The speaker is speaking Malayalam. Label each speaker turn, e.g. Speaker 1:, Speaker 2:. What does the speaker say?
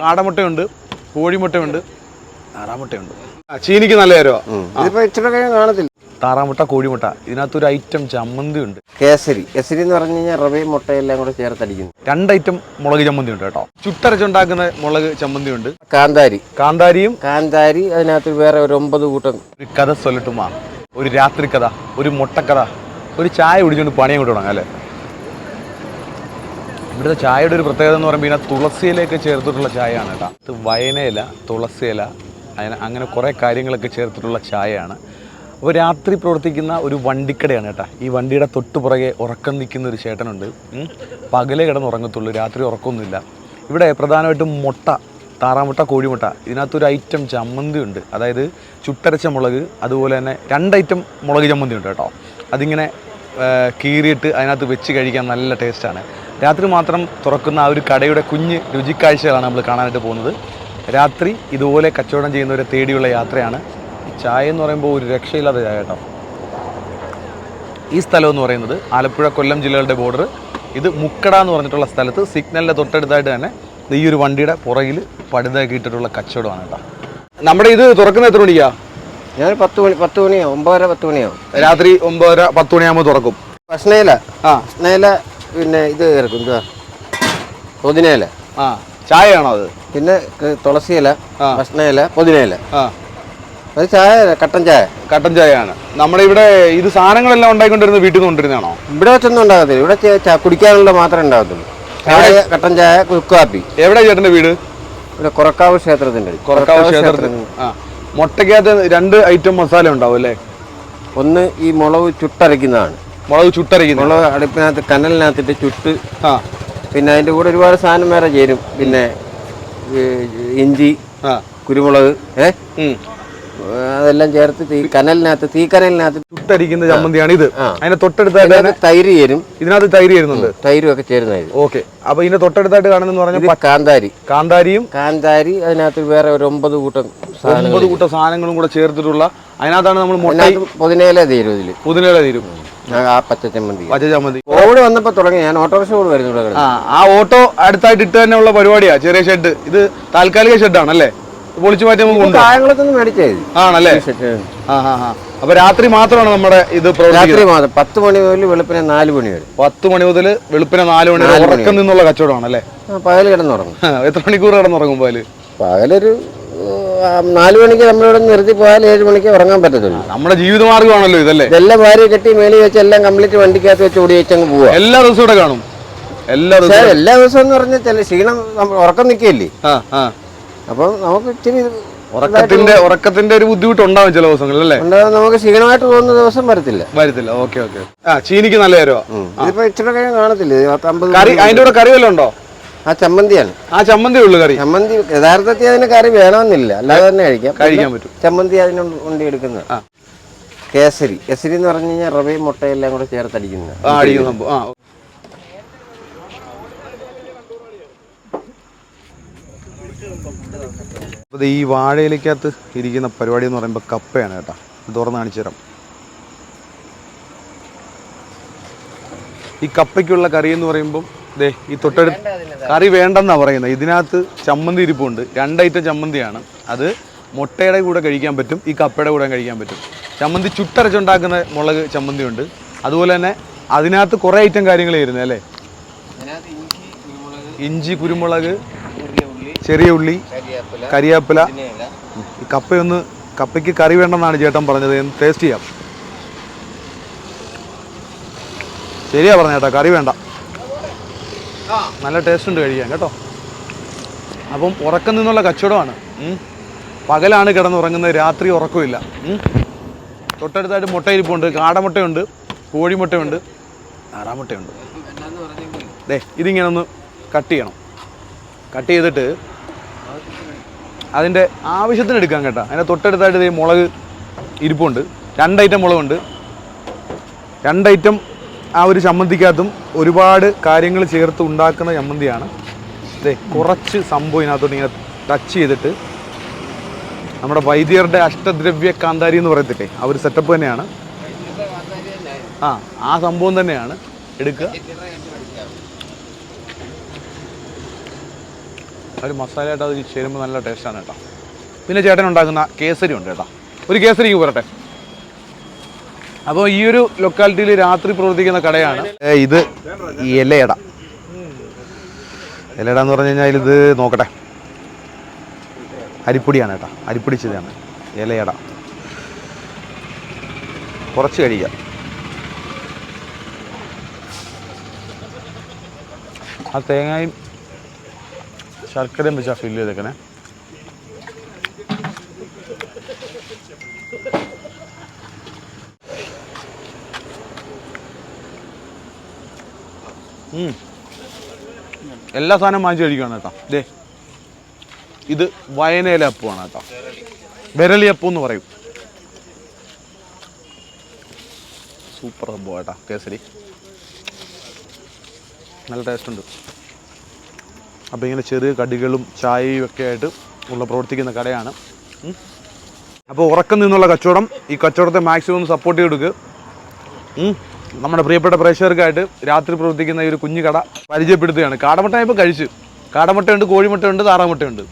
Speaker 1: കാടമുട്ടയുണ്ട് കോഴിമുട്ടയുണ്ട് താറാമുട്ടയുണ്ട്. ചീനിക്ക് നല്ല
Speaker 2: കാണത്തില്ല.
Speaker 1: താറാമുട്ട കോഴിമുട്ട ഇതിനകത്തൊരു ഐറ്റം ചമ്മന്തി ഉണ്ട്
Speaker 2: കേസരി. കേസരി എന്ന് പറഞ്ഞു കഴിഞ്ഞാൽ റവയും മുട്ടയെല്ലാം കൂടെ ചേർത്തടിക്കുന്നു
Speaker 1: രണ്ട് ഐറ്റം മുളക് ചമ്മന്തി ഉണ്ട് കേട്ടോ. ചുട്ടരച്ചുണ്ടാക്കുന്ന മുളക് ചമ്മന്തി ഉണ്ട്
Speaker 2: കാന്താരി.
Speaker 1: കാന്താരിയും
Speaker 2: കാന്താരി അതിനകത്ത് വേറെ ഒരു ഒമ്പത് കൂട്ടം.
Speaker 1: ഒരു കഥ സൊല്ലട്ടുമാ ഒരു രാത്രി കഥ ഒരു മുട്ടക്കഥ ഒരു ചായ കുടിച്ചുകൊണ്ട് പണിയും അങ്ങോട്ട് തുടങ്ങാം അല്ലേ? ഇവിടുത്തെ ചായയുടെ ഒരു പ്രത്യേകത എന്ന് പറയുമ്പോൾ ഇതിനകത്ത് തുളസിയിലൊക്കെ ചേർത്തിട്ടുള്ള ചായയാണ് കേട്ടോ. ഇത് വയനയില തുളസിയില അതിന് അങ്ങനെ കുറേ കാര്യങ്ങളൊക്കെ ചേർത്തിട്ടുള്ള ചായയാണ്. അപ്പോൾ രാത്രി പ്രവർത്തിക്കുന്ന ഒരു വണ്ടിക്കടയാണ് കേട്ടോ. ഈ വണ്ടിയുടെ തൊട്ട് പുറകെ ഉറക്കം നിൽക്കുന്ന ഒരു ചേട്ടനുണ്ട്. പകലേ കിടന്ന് ഉറങ്ങത്തുള്ളൂ രാത്രി ഉറക്കമൊന്നുമില്ല. ഇവിടെ പ്രധാനമായിട്ടും മുട്ട താറാമുട്ട കോഴിമുട്ട. ഇതിനകത്തൊരു ഐറ്റം ചമ്മന്തി ഉണ്ട് അതായത് ചുട്ടരച്ച മുളക് അതുപോലെ തന്നെ രണ്ട് ഐറ്റം മുളക് ചമ്മന്തി ഉണ്ട് കേട്ടോ. അതിങ്ങനെ കീറിയിട്ട് അതിനകത്ത് വെച്ച് കഴിക്കാൻ നല്ല ടേസ്റ്റാണ് രാത്രി മാത്രം തുറക്കുന്ന ആ ഒരു കടയുടെ കുഞ്ഞ് രുചിക്കാഴ്ചകളാണ് നമ്മൾ കാണാനായിട്ട് പോകുന്നത്. രാത്രി ഇതുപോലെ കച്ചവടം ചെയ്യുന്നവരെ തേടിയുള്ള യാത്രയാണ്. ഈ ചായ എന്ന് പറയുമ്പോൾ ഒരു രക്ഷയില്ലാത്ത ചായ കേട്ടോ. ഈ സ്ഥലം എന്ന് പറയുന്നത് ആലപ്പുഴ കൊല്ലം ജില്ലകളുടെ ബോർഡർ ഇത് മുക്കട എന്ന് പറഞ്ഞിട്ടുള്ള സ്ഥലത്ത് സിഗ്നലിന്റെ തൊട്ടടുത്തായിട്ട് തന്നെ ഈ ഒരു വണ്ടിയുടെ പുറകിൽ പടുതാക്കി ഇട്ടിട്ടുള്ള കച്ചവടമാണ് കേട്ടോ. നമ്മുടെ ഇത് തുറക്കുന്ന എത്ര മണിയാ
Speaker 2: ഞാൻ പത്ത് മണി പത്ത് മണിയാവും ഒമ്പതര പത്ത് മണിയാവും.
Speaker 1: രാത്രി ഒമ്പതര പത്ത് മണിയാകുമ്പോൾ തുറക്കും.
Speaker 2: ഭക്ഷണയില?
Speaker 1: ആ.
Speaker 2: ഭക്ഷണയില പിന്നെ ഇത് ചേർക്കും എന്തുവാ? പുതിനയില.
Speaker 1: ആ. ചായയാണോ അത്?
Speaker 2: പിന്നെ തുളസി തുളസിയില
Speaker 1: ഭക്ഷണ
Speaker 2: ഇല പുതിനയില.
Speaker 1: ആ.
Speaker 2: അത് ചായ കട്ടൻ ചായ.
Speaker 1: കട്ടൻ ചായയാണ്. നമ്മുടെ ഇവിടെ ഇത് സാധനങ്ങളെല്ലാം ഉണ്ടായിക്കൊണ്ടിരുന്ന വീട്ടിൽ നിന്ന് കൊണ്ടിരുന്നതാണോ
Speaker 2: ഇവിടെ വെച്ചൊന്നും ഉണ്ടാകത്തില്ല. ഇവിടെ കുടിക്കാനുള്ള മാത്രമേ ഉണ്ടാകത്തുള്ളൂ. ചായ കട്ടൻ ചായ കുക്കാപ്പി
Speaker 1: എവിടെ ചേട്ടന്റെ വീട്?
Speaker 2: ഇവിടെ കൊറക്കാവ് ക്ഷേത്രത്തിന്റെ അടുത്ത്.
Speaker 1: കൊറക്കാവ് ക്ഷേത്രത്തിൽ. ആ. മുട്ടയ്ക്കകത്ത് രണ്ട് ഐറ്റം മസാല ഉണ്ടാവും അല്ലേ?
Speaker 2: ഒന്ന് ഈ മുളക് ചുട്ടരയ്ക്കുന്നതാണ്.
Speaker 1: മുളക് ചുട്ടരയ്ക്കുന്നു.
Speaker 2: മുളക് അടുപ്പിനകത്ത് കനലിനകത്തിട്ട് ചുട്ട്
Speaker 1: ആ.
Speaker 2: പിന്നെ അതിന്റെ കൂടെ ഒരുപാട് സാധനം വേറെ ചേരും. പിന്നെ ഇഞ്ചി
Speaker 1: ആ.
Speaker 2: കുരുമുളക് ഏ. അതെല്ലാം ചേർത്ത് തീ കനലിനകത്ത് തീക്കനലിനകത്ത്
Speaker 1: ചുട്ടരിക്കുന്ന ചമ്മന്തിയാണ് ഇത്. അതിന്റെ തൊട്ടടുത്തായിട്ട്
Speaker 2: തൈര് ചേരും.
Speaker 1: ഇതിനകത്ത് തൈര് ചേരുന്നുണ്ട്.
Speaker 2: തൈരും ഒക്കെ ചേരുന്ന ഇത്
Speaker 1: ഓക്കെ. അപ്പൊ ഇതിന്റെ തൊട്ടടുത്തായിട്ട് കാണുന്ന പറഞ്ഞാൽ
Speaker 2: കാന്താരി.
Speaker 1: കാന്താരിയും
Speaker 2: കാന്താരി അതിനകത്ത് വേറെ ഒരു ഒമ്പത് കൂട്ടം
Speaker 1: ഒമ്പത് കൂട്ടം സാധനങ്ങളും കൂടെ ചേർത്തിട്ടുള്ള അതിനകത്താണ് നമ്മൾ
Speaker 2: പുതിനേല പുതിനയില തീരും ഇതിൽ.
Speaker 1: പുതിനയില തീരും
Speaker 2: കോവിഡ് വന്നപ്പോ തുടങ്ങി. ഞാൻ ഓട്ടോറിക്ഷ കൂടെ വരുന്നു
Speaker 1: ആ ഓട്ടോ അടുത്തായിട്ട് ഇട്ട് തന്നെ ഉള്ള പരിപാടിയാ. ചെറിയ ഷെഡ് ഇത് താൽക്കാലിക ഷെഡാണ് അല്ലേ പൊളിച്ചു മാറ്റി
Speaker 2: കായംകുളത്തുനിന്ന് മേടിച്ചേ
Speaker 1: ആണല്ലേ? അപ്പൊ രാത്രി മാത്രമാണ് നമ്മുടെ ഇത്
Speaker 2: രാത്രി മാത്രം. പത്ത് മണി മുതൽ വെളുപ്പിനെ നാല് മണി വരെ.
Speaker 1: പത്ത് മണി മുതൽ വെളുപ്പിനെ നാല് മണി വരെ ഉറക്കം നിന്നുള്ള കച്ചവടമാണ് അല്ലേ
Speaker 2: ആ, പകൽ കിടന്നുറങ്ങും.
Speaker 1: എത്ര മണിക്കൂർ കിടന്നുറങ്ങും പകൽ?
Speaker 2: പകലൊരു നാല് മണിക്ക് നമ്മളിവിടെ നിർത്തി പോയാൽ ഏഴ് മണിക്ക് ഉറങ്ങാൻ പറ്റത്തുള്ളൂ.
Speaker 1: നമ്മുടെ ജീവിതമാർഗമാണല്ലോ ഇതല്ലേ?
Speaker 2: ഇതെല്ലാം ഭാര്യ കെട്ടി മേളി വെച്ച് എല്ലാം കംപ്ലീറ്റ് വണ്ടിക്കകത്ത് വെച്ച് ഓടി വെച്ചങ്ങ് പോവാ.
Speaker 1: എല്ലാ ദിവസവും ഇവിടെ കാണും. എല്ലാ ദിവസവും.
Speaker 2: എല്ലാ ദിവസവും എന്ന് പറഞ്ഞാൽ ചില ക്ഷീണം ഉറക്കം
Speaker 1: നിൽക്കില്ലേ
Speaker 2: അപ്പം നമുക്ക് ഇച്ചിരി
Speaker 1: ഉറക്കത്തിന്റെ ഉറക്കത്തിന്റെ ഒരു ബുദ്ധിമുട്ട് ഉണ്ടാവും ചില ദിവസങ്ങളിൽ അല്ലേ
Speaker 2: നമുക്ക് ക്ഷീണമായിട്ട് തോന്നുന്ന ദിവസം വരത്തില്ല.
Speaker 1: വരത്തില്ല. Okay okay. ആ ചീനിക്ക് നല്ല
Speaker 2: കാര്യമാണ് ഇതിപ്പോ ഇച്ചിരി കാണത്തില്ലേ?
Speaker 1: കറി അതിന്റെ കൂടെ കറി വല്ലതും ഉണ്ടോ?
Speaker 2: ആ ചമ്മന്തിയാണ്.
Speaker 1: ആ ചമ്മന്തി ഉള്ളു കറി.
Speaker 2: ചമ്മന്തി യഥാർത്ഥത്തിൽ അതിന് കറി വേണമെന്നില്ല. അല്ലാതെ തന്നെ കഴിക്കാം.
Speaker 1: കഴിക്കാൻ പറ്റും.
Speaker 2: ചമ്മന്തി അതിന് ഉണ്ടി എടുക്കുന്നത്.
Speaker 1: ആ.
Speaker 2: കേസരി. കേസരി എന്ന് പറഞ്ഞു കഴിഞ്ഞാൽ റവയും മുട്ടയെല്ലാം കൂടെ ചേർത്തടിക്കുന്നത്
Speaker 1: ആ അപ്പോൾ ഈ വാഴയിലേക്കകത്ത് ഇരിക്കുന്ന പരിപാടി എന്ന് പറയുമ്പോൾ കപ്പയാണ് കേട്ടോ. ഇത് തുറന്ന് കാണിച്ചു തരാം. ഈ കപ്പയ്ക്കുള്ള കറി എന്ന് പറയുമ്പം ദേ ഈ തൊട്ടടുത്ത് കറി വേണ്ടെന്നാണ് പറയുന്നത്. ഇതിനകത്ത് ചമ്മന്തി ഇരിപ്പുണ്ട്. രണ്ടൈറ്റം ചമ്മന്തിയാണ്. അത് മുട്ടയുടെ കൂടെ കഴിക്കാൻ പറ്റും ഈ കപ്പയുടെ കൂടെ കഴിക്കാൻ പറ്റും. ചമ്മന്തി ചുട്ടരച്ചുണ്ടാക്കുന്ന മുളക് ചമ്മന്തി ഉണ്ട് അതുപോലെ തന്നെ അതിനകത്ത് കുറേ ഐറ്റം കാര്യങ്ങൾ വരുന്നത് അല്ലേ? ഇഞ്ചി കുരുമുളക് ചെറിയ ഉള്ളി കരിയാപ്പില ഈ കപ്പയൊന്ന് കപ്പയ്ക്ക് കറി വേണ്ടെന്നാണ് ചേട്ടൻ പറഞ്ഞത്. ടേസ്റ്റ് ചെയ്യാം. ശരിയാ പറഞ്ഞ ചേട്ടാ കറി വേണ്ട. നല്ല ടേസ്റ്റ് ഉണ്ട് കഴിക്കാൻ കേട്ടോ. അപ്പം ഉറക്കം നിന്നുള്ള കച്ചവടമാണ്. പകലാണ് കിടന്നുറങ്ങുന്നത് രാത്രി ഉറക്കമില്ല. തൊട്ടടുത്തായിട്ട് മുട്ടയിരിപ്പുണ്ട് കാടമുട്ടയുണ്ട് കോഴിമുട്ടയുണ്ട് നാടാമുട്ടയുണ്ട്. ദേ ഇതിങ്ങനെ ഒന്ന് കട്ട് ചെയ്യണം. കട്ട് ചെയ്തിട്ട് അതിന്റെ ആവശ്യത്തിന് എടുക്കാൻ കേട്ടോ. അതിന്റെ തൊട്ടടുത്തായിട്ട് ഇതേ മുളക് ഇരിപ്പുണ്ട്. രണ്ട് ഐറ്റം മുളകുണ്ട്. രണ്ട് ഐറ്റം ആ ഒരു ചമ്മന്തിക്കകത്തും ഒരുപാട് കാര്യങ്ങൾ ചേർത്ത് ഉണ്ടാക്കുന്ന ചമ്മന്തിയാണ്. അതെ കുറച്ച് സംഭവം ഇതിനകത്തോട്ട് ഇങ്ങനെ ടച്ച് ചെയ്തിട്ട് നമ്മുടെ വൈദ്യരുടെ അഷ്ടദ്രവ്യ കാന്താരി എന്ന് പറയത്തില്ലേ ആ ഒരു സെറ്റപ്പ് തന്നെയാണ്. ആ ആ സംഭവം തന്നെയാണ് എടുക്കുക. ഒരു മസാല ആയിട്ട് അത് ചേരുമ്പോൾ നല്ല ടേസ്റ്റാണ് കേട്ടോ. പിന്നെ ചേട്ടൻ ഉണ്ടാക്കുന്ന കേസരി ഉണ്ട് കേട്ടോ. ഒരു കേസരിക്ക് പോരട്ടെ. അപ്പോൾ ഈ ഒരു ലൊക്കാലിറ്റിയിൽ രാത്രി പ്രവർത്തിക്കുന്ന കടയാണ്. ഇത് ഇലയട ഇലയട എന്ന് പറഞ്ഞു കഴിഞ്ഞാൽ ഇത് നോക്കട്ടെ. അരിപ്പൊടിയാണ് കേട്ടോ. അരിപ്പൊടിച്ചതാണ്. ഇലയട കുറച്ച് കഴിക്കാം ആ തേങ്ങയും ശർക്കരയും വെച്ചാൽ ഫില്ല് ചെയ്തേക്കണേ. എല്ലാ സാധനം വാങ്ങിച്ചു കഴിക്കുകയാണ് കേട്ടോ. ദേ ഇത് വയനയിലെ അപ്പമാണ് കേട്ടോ. വിരളി അപ്പം എന്ന് പറയും. സൂപ്പർ സംഭവം കേട്ടോ കേസരി. നല്ല ടേസ്റ്റ് ഉണ്ട്. അപ്പോൾ ഇങ്ങനെ ചെറിയ കടികളും ചായയും ഒക്കെ ആയിട്ട് ഉള്ള പ്രവർത്തിക്കുന്ന കടയാണ്. അപ്പോൾ ഉറക്കം നിന്നുള്ള കച്ചവടം ഈ കച്ചവടത്തെ മാക്സിമം സപ്പോർട്ട് ചെയ്ത് കൊടുക്കുക ഉം. നമ്മുടെ പ്രിയപ്പെട്ട പ്രേക്ഷകർക്കായിട്ട് രാത്രി പ്രവർത്തിക്കുന്ന ഈ ഒരു കുഞ്ഞു കട പരിചയപ്പെടുത്തുകയാണ്. കാടമുട്ട ഇപ്പോൾ കഴിച്ചു. കാടമുട്ടയുണ്ട് കോഴിമുട്ടയുണ്ട് താറാമുട്ടയുണ്ട്.